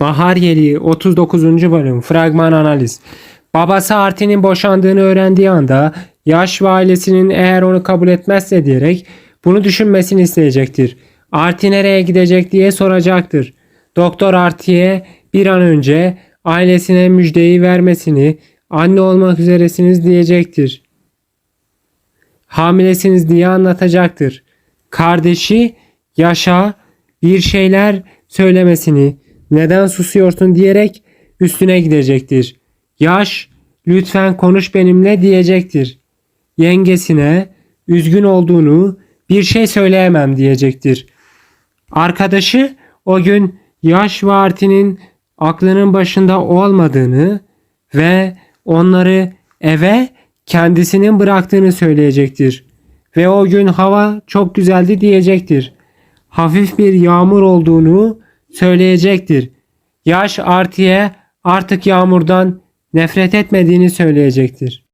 Bahar Yeli 39. bölüm fragman analiz. Babası Artin'in boşandığını öğrendiği anda yaş ve ailesinin eğer onu kabul etmezse diyerek bunu düşünmesini isteyecektir. Arti nereye gidecek diye soracaktır. Doktor Arti'ye bir an önce ailesine müjdeyi vermesini anne olmak üzeresiniz diyecektir. Hamilesiniz diye anlatacaktır. Kardeşi Yaşa bir şeyler söylemesini neden susuyorsun diyerek üstüne gidecektir. Yaş lütfen konuş benimle diyecektir. Yengesine üzgün olduğunu bir şey söyleyemem diyecektir. Arkadaşı o gün yaş ve Artin'in aklının başında olmadığını ve onları eve kendisinin bıraktığını söyleyecektir. Ve o gün hava çok güzeldi diyecektir. Hafif bir yağmur olduğunu söyleyecektir. Yaş Arti'ye artık yağmurdan nefret etmediğini söyleyecektir.